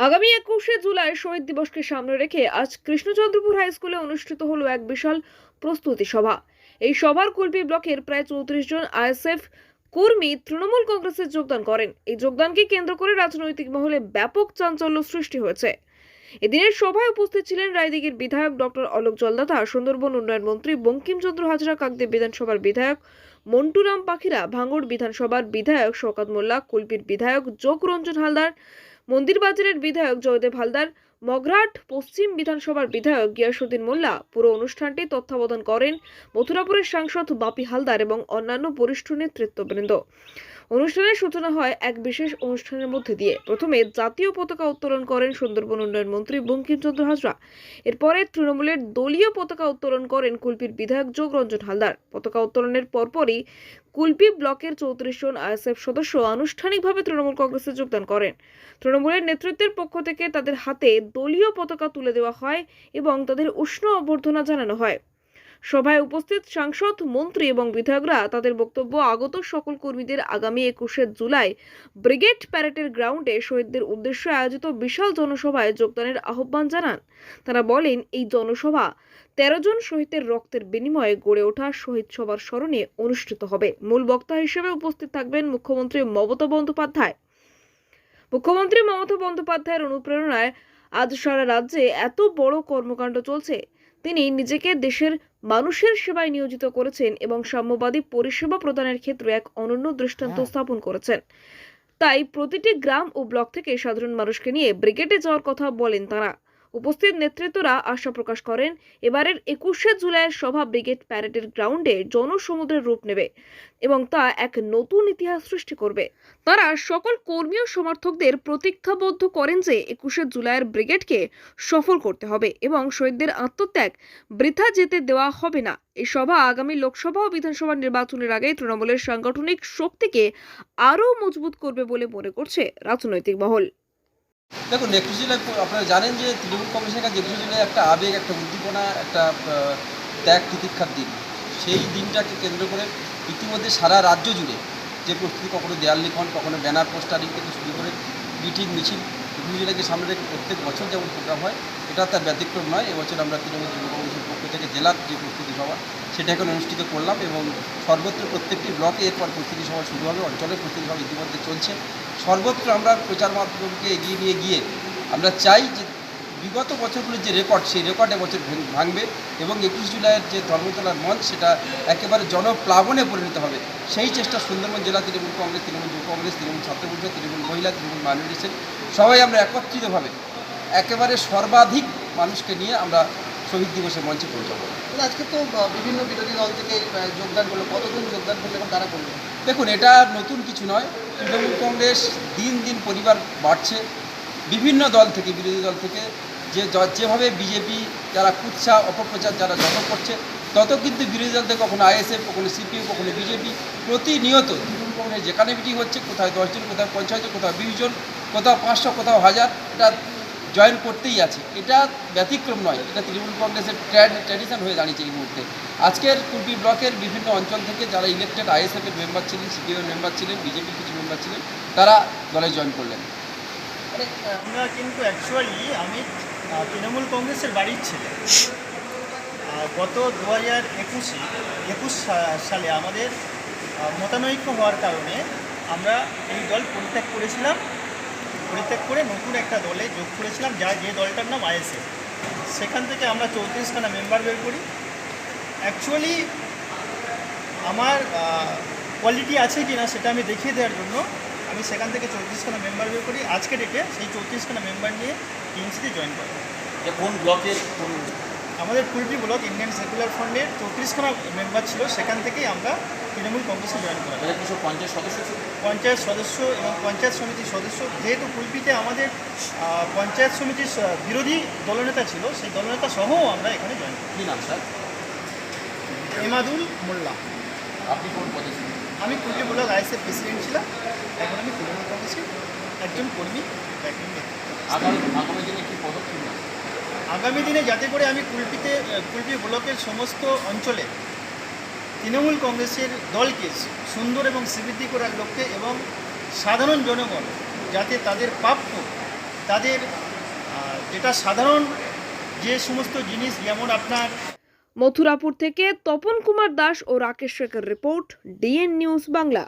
আগামী একুশে জুলাই শহীদ দিবসকে সামনে রেখে আজ কৃষ্ণচন্দ্রপুর হাই স্কুলে অনুষ্ঠিত হলো এক বিশাল প্রস্তুতি সভা। এই সভার কুলপি ব্লকের প্রায় চৌত্রিশ জন আইএসএফ কর্মী তৃণমূল কংগ্রেসে যোগদান করেন। এই যোগদানকে কেন্দ্র করে রাজনৈতিক মহলে ব্যাপক চাঞ্চল্য সৃষ্টি হয়েছে। এদিনের সভায় উপস্থিত ছিলেন রায়দিঘির বিধায়ক ডক্টর অলোক জলদাতা, সুন্দরবন উন্নয়ন মন্ত্রী বঙ্কিমচন্দ্র হাজরা কাকদেব বিধানসভার বিধায়ক মন্টুরাম পাখিরা ভাঙড় বিধানসভার বিধায়ক শওকত মোল্লা, কুলপির বিধায়ক যোগরঞ্জন হালদার মন্দির বাজারের বিধায়ক জয়দেব হালদার, মগরাট পশ্চিম বিধানসভার বিধায়ক গিয়াসুদ্দিন মোল্লা পুরো অনুষ্ঠানটি তত্ত্বাবধান করেন মথুরাপুরের সাংসদ বাপি হালদার এবং অন্যান্য বরিষ্ঠ নেতৃত্ববৃন্দ। অনুষ্ঠানের সূচনা হয় এক বিশেষ অনুষ্ঠানের মধ্যে দিয়ে। প্রথমে জাতীয় পতাকা উত্তোলন করেন সুন্দরবন উন্নয়ন মন্ত্রী বঙ্কিমচন্দ্র হাজরা। এরপরে তৃণমূলের দলীয় পতাকা উত্তোলন করেন কুলপির বিধায়ক যোগরঞ্জন হালদার। পতাকা উত্তোলনের পরপরই কুলপি ব্লকের চৌত্রিশ জন আইএসএফ সদস্য আনুষ্ঠানিকভাবে তৃণমূল কংগ্রেসে যোগদান করেন। তৃণমূলের নেতৃত্বের পক্ষ থেকে তাদের হাতে দলীয় পতাকা তুলে দেওয়া হয় এবং তাদের উষ্ণ অভ্যর্থনা জানানো হয়। সভায় উপস্থিত সাংসদ, মন্ত্রী এবং বিধায়করা তাদের বক্তব্য আগত সকল কর্মীদের আগামী একুশে জুলাই ব্রিগেড প্যারেডের গ্রাউন্ডে শহীদদের উদ্দেশ্যে আয়োজিত বিশাল জনসভায় যোগদানের আহ্বান জানান। তারা বলেন, এই জনসভা তেরো জন শহীদের রক্তের বিনিময়ে গড়ে ওঠা শহীদ সভার স্মরণে অনুষ্ঠিত হবে। মূল বক্তা হিসেবে উপস্থিত থাকবেন মুখ্যমন্ত্রী মমতা বন্দ্যোপাধ্যায়। মুখ্যমন্ত্রী মমতা বন্দ্যোপাধ্যায়ের অনুপ্রেরণায় আজ সারা রাজ্যে এত বড় কর্মকাণ্ড চলছে। তিনি নিজেকে দেশের মানুষের সেবায় নিয়োজিত করেছেন এবং সাম্যবাদী পরিষেবা প্রদানের ক্ষেত্রে এক অনন্য দৃষ্টান্ত স্থাপন করেছেন। তাই প্রতিটি গ্রাম ও ব্লক থেকে সাধারণ মানুষকে নিয়ে ব্রিগেডে যাওয়ার কথা বলেন তারা। উপস্থিত নেতৃত্বরা আশা প্রকাশ করেন, এবারের একুশে জুলাইয়ের সভা ব্রিগেড প্যারেডের গ্রাউন্ডে জনসমুদ্রের রূপ নেবে এবং তা এক নতুন ইতিহাস সৃষ্টি করবে। তারা সকল কর্মী ও সমর্থকদের প্রতীক্ষাবদ্ধ করেন যে একুশে জুলাইয়ের ব্রিগেডকে সফল করতে হবে এবং শহীদদের আত্মত্যাগ বৃথা যেতে দেওয়া হবে না। এই সভা আগামী লোকসভা ও বিধানসভা নির্বাচনের আগে তৃণমূলের সাংগঠনিক শক্তিকে আরও মজবুত করবে বলে মনে করছে রাজনৈতিক মহল। দেখুন একুশে জুলাই আপনারা জানেন যে তৃণমূল কংগ্রেসের কাছে একুশে জুলাই একটা আবেগ, একটা উদ্দীপনা, একটা ত্যাগ, তিতিক্ষার দিন। সেই দিনটাকে কেন্দ্র করে ইতিমধ্যে সারা রাজ্য জুড়ে যে প্রস্তুতি কখনো দেয়াল লিখন, কখনো ব্যানার পোস্টারিং থেকে শুরু করে মিটিং, মিছিল একুশে জুলাইকে সামনে রেখে প্রত্যেক বছর যেমন প্রোগ্রাম হয়, এটা তার ব্যতিক্রম নয়। এবছর আমরা তৃণমূল যুব কংগ্রেসের পক্ষ থেকে জেলার যে প্রস্তুতি সভা, সেটা এখন অনুষ্ঠিত করলাম এবং সর্বত্র প্রত্যেকটি ব্লকে এরপর প্রস্তুতি সভা শুরু হবে, অঞ্চলের প্রস্তুতি সভা ইতিমধ্যে চলছে। সর্বত্র আমরা প্রচার মাধ্যমকে এগিয়ে নিয়ে গিয়ে আমরা চাই যে বিগত বছরগুলোর যে রেকর্ড, সেই রেকর্ড এবছর ভাঙবে এবং একুশ জুলাইয়ের যে ধর্মতলার মঞ্চ, সেটা একেবারে জনপ্লাবনে পরিণত হবে। সেই চেষ্টা সুন্দরবন জেলা তৃণমূল কংগ্রেস, তৃণমূল যুব কংগ্রেস, তৃণমূল ছাত্র পরিষদ, তৃণমূল মহিলা, তৃণমূল মাইনরিটি সেল সবাই আমরা একত্রিতভাবে একেবারে সর্বাধিক মানুষকে নিয়ে আমরা শহীদ দিবসের মঞ্চে পৌঁছাবো। আজকে তো বিভিন্ন বিরোধী দল থেকে যোগদান করল কতজন যোগদান করল এবং তারা করল? দেখুন এটা নতুন কিছু নয়। তৃণমূল কংগ্রেস দিন দিন পরিবার বাড়ছে। বিভিন্ন দল থেকে বিরোধী দল থেকে যে যেভাবে বিজেপি যারা কুৎসা অপপ্রচার যারা যত করছে তত কিন্তু বিরোধী দল থেকে কখনো আইএসএফ কখনো সিপিএম কখনো বিজেপি প্রতিনিয়ত তৃণমূল কংগ্রেস যেখানে মিটিং হচ্ছে কোথায় দশজন কোথাও পঞ্চাশ জন কোথাও বিশ জন কোথাও পাঁচশো কোথাও হাজার এটা জয়েন করতেই আছে। এটা ব্যতিক্রম নয়। এটা তৃণমূল কংগ্রেসের ট্র্যাড, ট্র্যাডিশন হয়ে দাঁড়িয়েছে এই মুহূর্তে। আজকের কুলপি ব্লকের বিভিন্ন অঞ্চল থেকে যারা ইলেকটেড আইএসএফের মেম্বার ছিলেন সিপিএমের মেম্বার ছিলেন বিজেপির কিছু মেম্বার ছিলেন, তারা দলে জয়েন করলেন। আমরা কিন্তু অ্যাকচুয়ালি আমি তৃণমূল কংগ্রেসের বাড়ির ছেলে। গত দু হাজার একুশে, একুশ সালে আমাদের মতানৈক্য হওয়ার কারণে আমরা এই দল পরিত্যাগ করেছিলাম। পরিত্যাগ করে নতুন একটা দলে যোগ করেছিলাম, যা যে দলটার নাম আয়েসে সেখান থেকে আমরা চৌত্রিশখানা মেম্বার বের করি। অ্যাকচুয়ালি আমার কোয়ালিটি আছে কি না সেটা আমি দেখিয়ে দেওয়ার জন্য আমি সেখান থেকে চৌত্রিশখানা মেম্বার বের করি। আজকে ডেটে সেই চৌত্রিশখানা মেম্বার নিয়ে টিএমসিতে জয়েন করি। কোন ব্লকের কোন আমাদের কুলটি ব্লক ইন্ডিয়ান সেকুলার ফ্রন্টের চৌত্রিশখানা মেম্বার ছিল সেখান থেকেই আমরা তৃণমূল কংগ্রেসে জয়েন করি। কিছু পঞ্চায়েত সদস্য পঞ্চায়েত সদস্য এবং পঞ্চায়েত সমিতির সদস্য যেহেতু কুলপিতে আমাদের পঞ্চায়েত সমিতির বিরোধী দলনেতা ছিল সেই দলনেতা সহও আমরা এখানে জয়েন করি কী নাম স্যার? এমাদুল মোল্লা। আপনি কোন পদে ছিলেন? আমি কুলপি ব্লক আইএসএফ প্রেসিডেন্ট ছিলাম এখন আমি তৃণমূল কংগ্রেসের একজন কর্মী আগামী আগামী দিনে কী পদক্ষেপ আগামী দিনে যাতে করে আমি কুলপিতে কুলপি ব্লকের সমস্ত অঞ্চলে তৃণমূল কংগ্রেসের দলকে সুন্দর এবং সমৃদ্ধি করার লক্ষ্যে এবং সাধারণ জনগণ যাতে তাদের প্রাপ্য, তাদের যেটা সাধারণ যে সমস্ত জিনিস যেমন আপনার মথুরাপুর থেকে তপন কুমার দাস ও রাকেশ শেখের রিপোর্ট, ডিএন নিউজ বাংলা।